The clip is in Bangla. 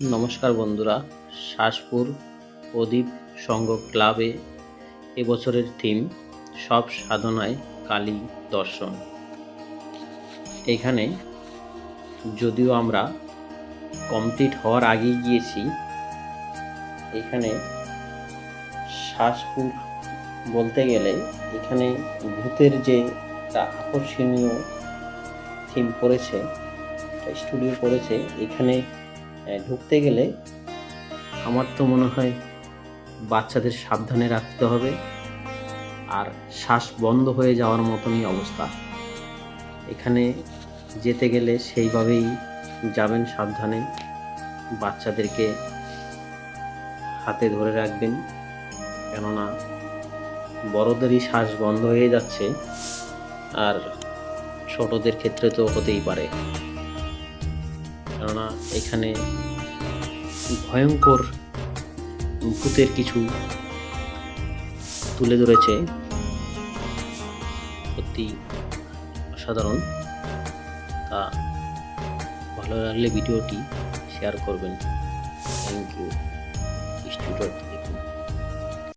নমস্কার বন্ধুরা, শাসপুর প্রদীপ সংঘ ক্লাবে এবছরের থিম, সব সাধনায় কালী দর্শন। এখানে যদিও আমরা কমপ্লিট হওয়ার আগেই গিয়েছি, এখানে শাসপুর বলতে গেলে এখানে ভূতের যে আকর্ষণীয় থিম করেছে স্টুডিও করেছে এখানে ঢুকতে গেলে আমার তো মনে হয় বাচ্চাদের সাবধানে রাখতে হবে আর শ্বাস বন্ধ হয়ে যাওয়ার মতনই অবস্থা। এখানে যেতে গেলে সেইভাবেই যাবেন সাবধানে। বাচ্চাদেরকে হাতে ধরে রাখবেন, কেননা বড়দেরই শ্বাস বন্ধ হয়ে যাচ্ছে আর ছোটদের ক্ষেত্রে তো হতেই পারে। কেননা এখানে ভয়ঙ্কর ভূতের কিছু তুলে ধরেছে। সত্যি অসাধারণ। তা ভালো লাগলে ভিডিওটি শেয়ার করবেন। Thank you. স্টুডিও